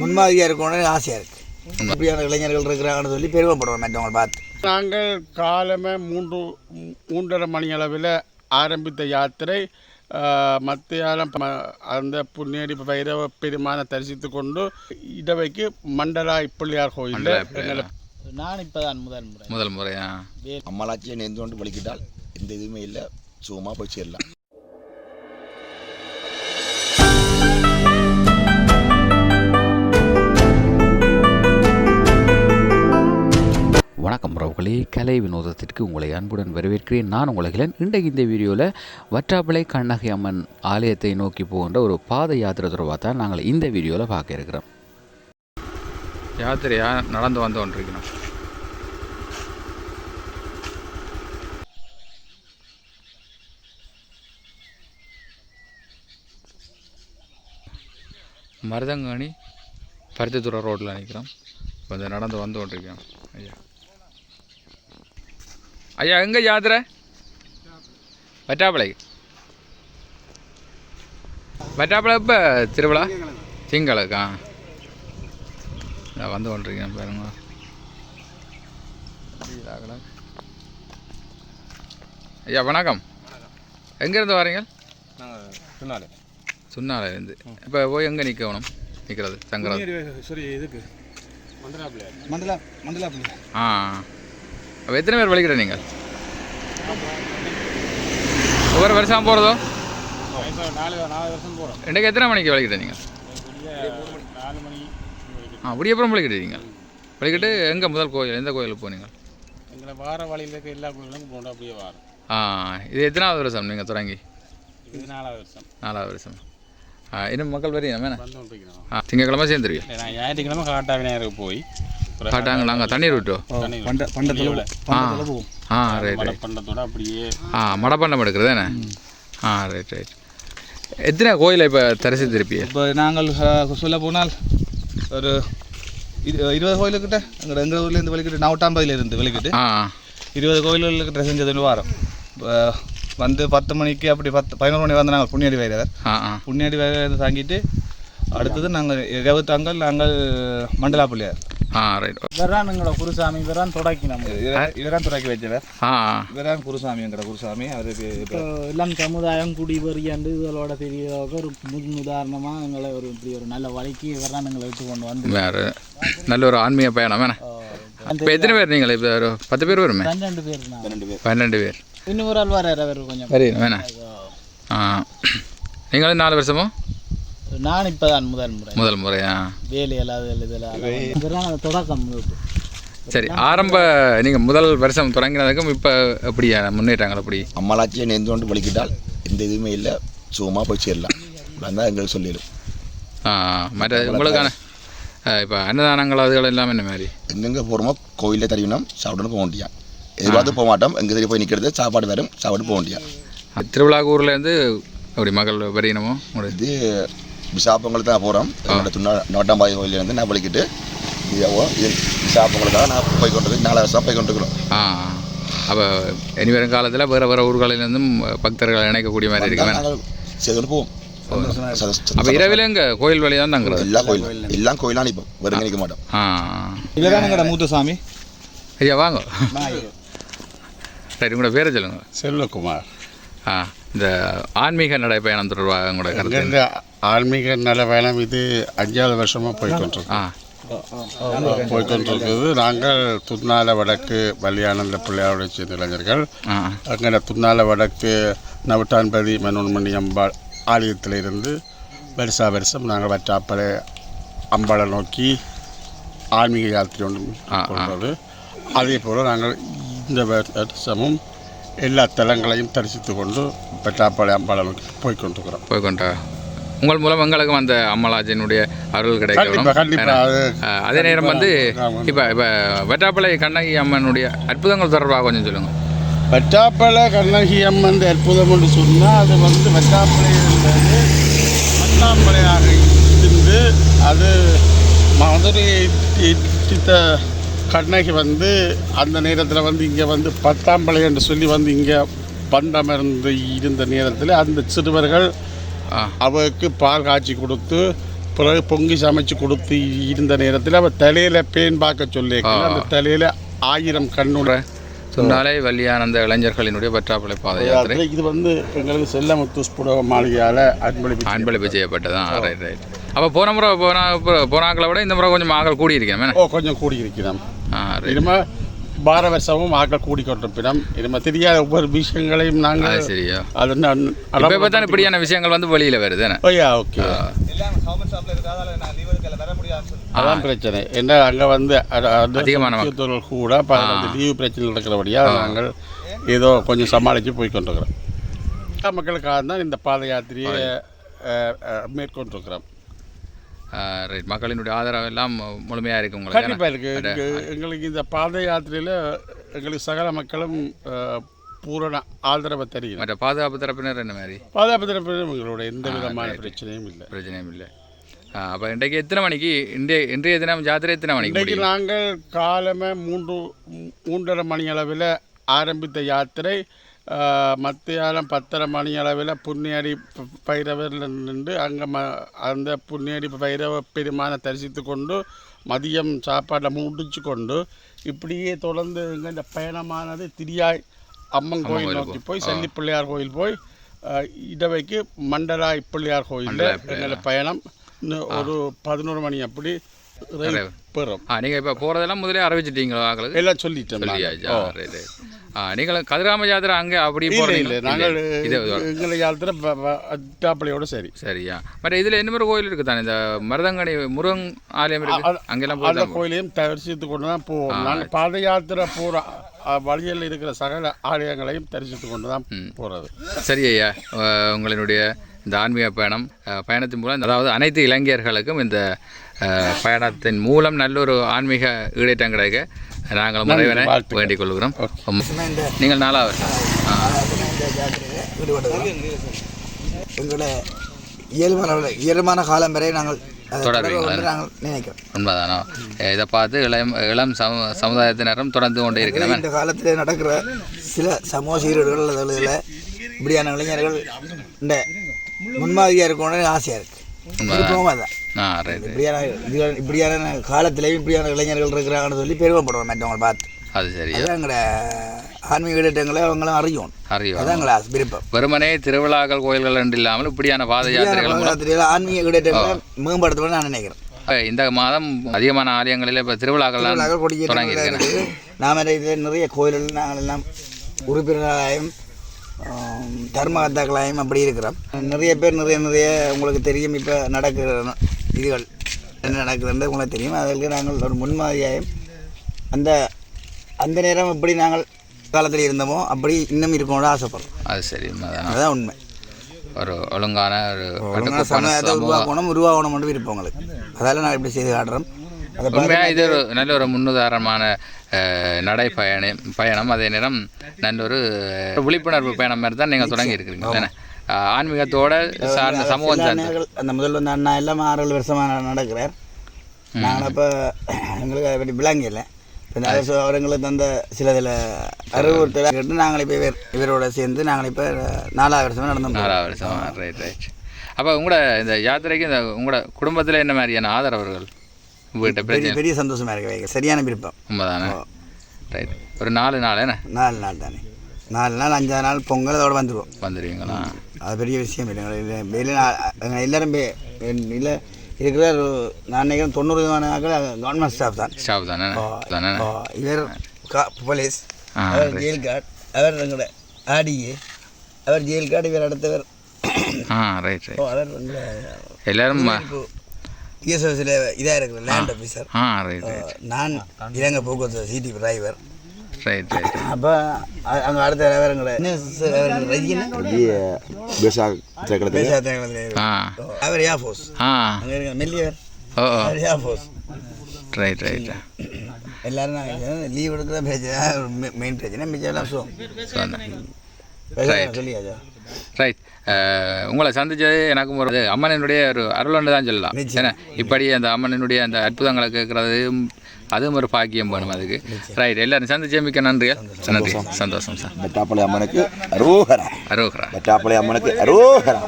முன்மாதிரியாக இருக்கணும்னு ஆசையாக இருக்குது இப்படியான இளைஞர்கள் இருக்கிறாங்கன்னு சொல்லி பெருமைப்படுவோம் மற்றவங்களை பார்த்து. நாங்கள் காலமே மூன்று மூன்றரை மணி அளவில் ஆரம்பித்த யாத்திரை மத்தியானம் அந்த புண்ணியடி பைரவ பெருமான தரிசித்து கொண்டு இடவைக்கு மண்டலா பிள்ளையார் எங்களை நான் இப்பதான் முதல் முறை. முதல் முறையா? அம்மலாச்சியை நேர்ந்து கொண்டு வலிக்கிட்டால் எந்த இதுவுமே இல்லை. சுகமாக போய் சேரலாம். வணக்கம் உறவுகளே. கலை வினோதத்திற்கு உங்களை அன்புடன் வரவேற்கிறேன். நான் உலகிலன் இன்றைக்கு இந்த வீடியோவில் வற்றாப்பளை கண்ணகி அம்மன் ஆலயத்தை நோக்கி போகின்ற ஒரு பாத யாத்திரை தொடர்பாக தான் நாங்கள் இந்த வீடியோவில் பார்க்க இருக்கிறோம். யாத்திரையா? நடந்து வந்து கொண்டிருக்கணும் மருதங்காணி பருத்தித்துறை ரோட்டில் நிற்கிறோம் கொஞ்சம் நடந்து வந்து கொண்டிருக்கோம் ஐயா. ஐயா எங்கே யாத்திரை? வட்டாப்பிளை. வட்டாப்பிளை இப்போ திருவிழா? திங்களுக்கா நான் வந்து கொண்டிருக்கேன் பாருங்க. ஐயா வணக்கம். எங்கேருந்து வரீங்க? சுன்னாலேருந்து இப்போ போய் எங்கே நிற்கணும் நிற்கிறது சங்கரது மண்டலா மண்டலா ஆ. அப்போ எத்தனை பேர் வலிக்கிற நீங்கள் ஒவ்வொரு வருஷம் போகிறதோ இன்றைக்கு எத்தனை மணிக்கு வலிக்கிற நீங்கள் ஆ விடியப்புறம் வலிக்கிட்டீங்க வலிக்கிட்டு எங்கே முதல் கோயில் எந்த கோயிலுக்கு போனீங்க? எங்களை வார வழியில் இருக்க எல்லா கோயிலும் போனோம் அப்படியே வாரம். ஆ இது எத்தனாவது வருஷம் நீங்கள் தொடங்கி? இது நாலாவது வருஷம். நாலாவது வருஷம். இன்னும் மக்கள் ஆ திங்கக்கிழமை சேர்ந்துருவீங்க. நான் ஞாயிற்றுக்கிழமை காட்டா விநாயகருக்கு போய் காட்டாங்களா அங்கே தண்ணீர் விட்டோ. பண்ட பண்டத்தில் ஆ. போவோம் ஆ ரைட் ரைட் மடப்பண்டத்தோட அப்படியே ஆ மடப்பண்டம் எடுக்கிறது தானே? ஆ ரைட் ரைட் எத்தனை கோயிலை இப்போ தரிசித்திருப்பிய இப்போ நாங்கள் சொல்ல போனால் ஒரு இரு- இருபது கோயிலுக்கிட்ட எங்கள் எங்கள் ஊர்லேருந்து வெளிக்கிட்டு நவட்டாம்பதியிலேருந்து வெளிக்கிட்டு ஆ இருபது கோயில்களுக்கிட்ட செஞ்சதுன்னு வாரம். இப்போ வந்து பத்து மணிக்கு அப்படி பத்து பதினோரு மணி வந்து நாங்கள் புண்ணியடி வைரவர் புண்ணியடி வைரவர் தாங்கிட்டு அடுத்தது நாங்கள் இரவு தாங்கள் நாங்கள் மண்டலா பிள்ளையார் ஆ ரைட் இவர்தான் எங்களோட குருசாமி இவர்தான் தொடக்கி நம்ம இவரான் துறைக்கு வச்சவர் ஆ இவரான் குருசாமி எங்கட குருசாமி அவருக்கு எல்லாம் சமுதாயம் குடிவரியாண்டு இதோட தெரிய ஒரு முன் உதாரணமாக எங்களை ஒரு இப்படி ஒரு நல்ல வழிக்கு இவர்தான் எங்களை விட்டு கொண்டு வந்து வேறு நல்ல ஒரு ஆன்மீக பயணம் வேணே இப்போ எத்தனை பேர் நீங்கள் இப்போ ஒரு பத்து பேர் வருமே பன்னெண்டு பேர் பன்னெண்டு பேர் இன்னும் ஒரு ஆள் வர கொஞ்சம் சரி வேணே ஆ நீங்களும் நாலு வருஷமோ நான் இப்பதான் முதல் முறை. முதல் முறையா? வேலை இல்லாத இதெல்லாம் தொடக்கம். சரி ஆரம்ப நீங்கள் முதல் வருஷம் தொடங்கினதுக்கும் இப்போ எப்படியா முன்னேற்றங்கள் எப்படி அம்மலாச்சியை நேர்ந்து கொண்டு வலிக்கிட்டால் எந்த இதுவுமே இல்லை. சுகமாக போய் சேரலாம். வந்தால் எங்களுக்கு சொல்லிடும். ஆ மற்ற உங்களுக்கான இப்போ அன்னதானங்கள் அதுகள் எல்லாம் என்ன மாதிரி? எங்கெங்கே போகிறோமோ கோயிலில் தருவினோம் சாப்பிடணும் போக முடியாது எதுவாவது போக மாட்டோம். எங்கே தெரிய போய் நிற்கிறது சாப்பாடு வரும் சாப்பாடு போக முடியாது திருவிழா ஊர்லேருந்து அப்படி மகள் வரையணுமோ உங்களுக்கு இது விசாப்பங்களுக்கு தான் போகிறோம் என்னோட துண்ணா நோட்டாம்பாய் கோயிலேருந்து நான் வலிக்கிட்டு விசாப்பங்களுக்காக நான் போய் கொண்டு நாலு வருஷம் போய் கொண்டிருக்கிறோம். ஆ அப்போ இனி வரும் காலத்தில் வேறு வேறு ஊர்களிலிருந்தும் பக்தர்கள் இணைக்கக்கூடிய மாதிரி இருக்கு நாங்கள் போவோம் அப்போ இரவில் இங்கே கோயில் வழி தான் தங்குறது? எல்லா கோயிலும். எல்லாம் கோயிலாம் நிற்போம் வெறுங்க நிற்க மாட்டோம். ஆ இவரான் எங்கட மூத்த சாமி ஐயா வாங்க. ரைட் உங்களோட பேரை சொல்லுங்கள் செல்வகுமார். ஆ இந்த ஆன்மீக நடைப்பயணம் தொடர்பாக உங்களோட கருத்து ஆன்மீக நல பயணம் இது அஞ்சாவது வருஷமாக போய்கொண்டிருக்கோம் போய்கொண்டிருக்கிறது. நாங்கள் துன்னால வடக்கு பலியானந்த பிள்ளையாருடைய சேர்ந்த இளைஞர்கள். அங்கே துன்னால வடக்கு நவட்டான்பதி மனோன்மணி அம்பாள் ஆலயத்திலிருந்து வருஷா வருஷம் நாங்கள் வற்றாப்பளை அம்பாளை நோக்கி ஆன்மீக யாத்திரை ஒன்று. கொண்டது. அதே போல் நாங்கள் இந்த வருஷமும் எல்லா தலங்களையும் தரிசித்து கொண்டு வற்றாப்பளை அம்பாளை நோக்கி போய்கொண்டிருக்கிறோம். போய் கொண்டா உங்கள் மூலம் எங்களுக்கும் அந்த அம்மலாஜனுடைய அருள் கிடைக்கணும். அது நேரம் வந்து இப்போ இப்போ வெட்டாப்பளை கண்ணகி அம்மனுடைய அற்புதங்கள் தொடர்பாக கொஞ்சம் சொல்லுங்கள் வற்றாப்பளை கண்ணகி அம்மன் அற்புதம் என்று சொன்னால் அது வந்து வற்றாப்பளை என்பது வட்டாம்பளையாக இருந்து அது மதுரையை இட்டித்த கண்ணகி வந்து அந்த நேரத்தில் வந்து இங்கே வந்து பத்தாம்பளை என்று சொல்லி வந்து இங்கே பண்டமர்ந்து இருந்த நேரத்தில் அந்த சிறுவர்கள் அவருக்கு பால் காய்ச்சி கொடுத்து பிறகு பொங்கி சமைச்சு கொடுத்து இருந்த நேரத்தில் அவ தலையில் பேன் பார்க்க சொல்லியிருக்காங்க. அந்த தலையில் ஆயிரம் கண்ணுட சொன்னாலே வலியானந்த இளைஞர்களினுடைய பற்றாப்பளை பாத யாத்திரை இது வந்து எங்களுக்கு செல்லமுத்து ஸ்புடக மாளிகையால் அன்பளிப்பு அன்பளிப்பு செய்யப்பட்டதான் ரைட் ரைட் அப்போ போன முறை போன போனாக்களை விட இந்த முறை கொஞ்சம் ஆக்கள் கூடி இருக்கேன் ஓ கொஞ்சம் கூடியிருக்கிறோம். ஆ ரைட் இனிமே பார வருஷமும் ஆக்கள் கூடிக்கொண்டிருப்பினோம் இனிமே தெரியாத ஒவ்வொரு விஷயங்களையும் நாங்கள் சரியா? அது இப்போ தான் இப்படியான விஷயங்கள் வந்து வெளியில் வருது ஓயா ஓகே. அதான் பிரச்சனை. என்ன அங்கே வந்து அத- அது அதிகமான கூட லீவு பிரச்சனை நடக்கிறபடியாக நாங்கள் ஏதோ கொஞ்சம் சமாளித்து போய் கொண்டிருக்கிறோம். மக்களுக்காக தான் இந்த பாத யாத்திரையை மேற்கொண்டிருக்கிறோம். ரைட் மக்களினுடைய ஆதரவு எல்லாம் முழுமையாக இருக்கு உங்களுக்கு கண்டிப்பாக இருக்குது எங்களுக்கு இந்த பாத யாத்திரையில் எங்களுக்கு சகல மக்களும் பூரண ஆதரவை தெரியும் மற்ற பாதுகாப்பு தரப்பினர் என்ன மாதிரி? பாதுகாப்பு தரப்பில் எங்களோட எந்த விதமான பிரச்சனையும் இல்லை. பிரச்சனையும் இல்லை. அப்போ இன்றைக்கு எத்தனை மணிக்கு? இன்றைய இன்றைய தினம் ஜாத்திரை எத்தனை மணிக்கு இன்றைக்கு நாங்கள் காலமே மூன்று மூன்றரை மணி அளவில் ஆரம்பித்த யாத்திரை மத்தியானம் பத்தரை மணி அளவில் புண்ணியடி பைரவரில் நின்று அங்கே ம அந்த புண்ணியடி பைரவ பெருமானை தரிசித்து கொண்டு மதியம் சாப்பாடை முடிச்சு கொண்டு இப்படியே தொடர்ந்து இந்த பயணமானது திரியாய் அம்மன் கோயில் நோக்கி போய் செல்லி பிள்ளையார் கோயில் போய் இடவைக்கு மண்டலாய் பிள்ளையார் கோயிலில் எங்களை பயணம். ஒரு பதினோரு மணி அப்படி பெறும். நீங்கள் இப்போ போகிறதெல்லாம் முதலே அறிவிச்சிட்டீங்களா எல்லாம் சொல்லிட்டோம் நீங்கள் கதிராம ஜாத்திரை அங்கே அப்படி போகிறீங்க நாங்கள் எங்களை யாத்திரை அட்டாப்பளையோட சரி. சரியா? மற்ற இதில் என்ன மாதிரி கோயில் இருக்குது தானே இந்த மருதங்கனி முருகன் ஆலயம் இருக்கு. அங்கெல்லாம் அந்த கோயிலையும் தரிசித்து கொண்டு தான் போவோம். நாங்கள் பாத யாத்திரை போகிற வழியில் இருக்கிற சகல ஆலயங்களையும் தரிசித்து கொண்டு தான் போகிறது சரி ஐயா. உங்களினுடைய இந்த ஆன்மீக பயணம் பயணத்தின் மூலம் அதாவது அனைத்து இளைஞர்களுக்கும் இந்த பயணத்தின் மூலம் நல்ல ஒரு ஆன்மீக ஈடேற்றம் கிடைக்க நாங்கள் முறைவரை வாழ்த்துக்கள். வேண்டிக் கொள்கிறோம் நீங்கள் நாலாவது எங்களோட இயல்பான இயல்பான காலம் வரை நாங்கள் உண்மைதானோ? இதை பார்த்து இளம் இளம் சம சமுதாயத்தினரும் தொடர்ந்து கொண்டே இருக்கிறவன் இந்த காலத்தில் நடக்கிற சில சமூக சீரர்கள் அல்லது இப்படியான இளைஞர்கள் இந்த முன்மாதிரியாக இருக்கணும்னு ஆசையாக இருக்குது இப்படியான காலத்திலேயும் இப்படியான இளைஞர்கள் இருக்கிறாங்கன்னு சொல்லி பெருமைப்படுவோம் மற்றவங்களை பார்த்து. அது சரியா அதான் எங்களோட ஆன்மீக இடங்களை அவங்களும் அறியும். அறியும். அதான் எங்களை விருப்பம். வெறுமனே திருவிழாக்கள் கோயில்கள் என்று இல்லாமல் இப்படியான பாத யாத்திரைகள் ஆன்மீக இடங்களை மேம்படுத்தணும்னு நான் நினைக்கிறேன். இந்த மாதம் அதிகமான ஆலயங்களில் இப்போ திருவிழாக்கள்லாம் தொடங்கி நாம நிறைய கோயில்கள் நாங்கள் எல்லாம் உறுப்பினர்களாயும் ஆம், தர்மகர்த்தாக்களாயும் அப்படி இருக்கிறோம் நிறைய பேர் நிறைய நிறைய உங்களுக்கு தெரியும் இப்போ நடக்கிற இதுகள். என்ன நடக்குதுன்றது உங்களுக்கு தெரியும். அதற்கு நாங்கள் ஒரு முன்மாதிரியாயும் அந்த அந்த நேரம் எப்படி நாங்கள் காலத்தில் இருந்தோமோ அப்படி இன்னும் இருக்கணும்னு ஆசைப்படுறோம். அது சரி அதுதான் உண்மை. ஒரு ஒழுங்கான ஒரு ஒழுங்கான சமுதாயத்தை உருவாக்கணும் உருவாகணும் மட்டும் விருப்பம் உங்களுக்கு. அதால நான் இப்படி செய்து காட்டுறோம். உண்மையாக இது ஒரு நல்ல ஒரு முன்னுதாரணமான நடை பயணம் பயணம். அதே நேரம் நல்ல ஒரு விழிப்புணர்வு பயணம் மாதிரி தான் நீங்கள் தொடங்கி இருக்கிறீங்க தானே? ஆன்மீகத்தோட சார்ந்த சமூகம் சார்ந்த. அந்த முதல்ல வந்து அண்ணா எல்லாம் ஆறு வருஷமாக நடக்கிறார் நாங்கள் அப்போ எங்களுக்கு பற்றி விளங்கல இப்போ அவர்களுக்கு தந்த சில இதில் அறிவுறுத்தலை கேட்டு நாங்கள் இப்போ இவர் இவரோட சேர்ந்து நாங்கள் இப்போ நாலாவது வருஷமாக நடந்தோம் நாலாவது வருஷம். ரைட் ரைட் அப்போ உங்களோட இந்த யாத்திரைக்கு இந்த உங்களோட குடும்பத்தில் என்ன மாதிரியான ஆதரவர்கள்? உங்கள்கிட்ட பெரிய பெரிய சந்தோஷமாக இருக்கு சரியான விருப்பம். உண்மைதானே? ரைட். ஒரு நாலு நாள் என்ன? நாலு நாள் தானே. நாலு நாள் அஞ்சாறு நாள் பொங்கல் அதோட வந்துடுவோம் வந்துடுவீங்களா அது பெரிய விஷயம் இல்லை. வெளியில் எல்லாரும் இல்லை இருக்கிற நான் நினைக்கிறேன் தொண்ணூறு விதமான கவர்மெண்ட் ஸ்டாஃப் தான். ஸ்டாப் தானே? தானே? இவர் கா போலீஸ் அவர் ஜெயில் கார்டு அவர் எங்களோட ஆடிஏ அவர் ஜெயில் கார்டு இவர் அடுத்தவர். ஆ ரைட் ரைட் அவர் எல்லாரும் இப்போ பிஎஸ்எஃப்ஸில் இதாக இருக்கிற லேண்ட் ஆஃபீஸர் ஆ. ரைட் ரைட் நான் இலங்கை போக்குவரத்து சிடி டிரைவர் ரைட் ரைட் அப்போ அங்கே அடுத்த என்ன சார், அவர் ஆ. அங்கே இருக்கிற மெல்லியவர். அவர் ஏர்ஃபோர்ஸ் ரைட் ரைட் எல்லாரும் நாங்கள் லீவ் எடுக்கிற பிரச்சனை மெயின் பிரச்சனை மிச்சம் எல்லாம் ஷோ சொன்னேன். சொல்லியாச்சா? ரைட் உங்களை சந்திச்சது எனக்கும் ஒரு அம்மனினுடைய ஒரு அருள்னு தான் சொல்லலாம். ஏன்னா இப்படி அந்த அம்மனினுடைய அந்த அற்புதங்களை கேட்கறது அதுவும் ஒரு பாக்கியம் வேணும் அதுக்கு. ரைட் எல்லாரும் சந்திச்சே மிக்க நன்றிகள். நன்றி. சந்தோஷம் சார். வெட்டாப்பளை அம்மனுக்கு அரோகரா. அரோகரா. வெட்டாப்பளை அம்மனுக்கு அரோகரா.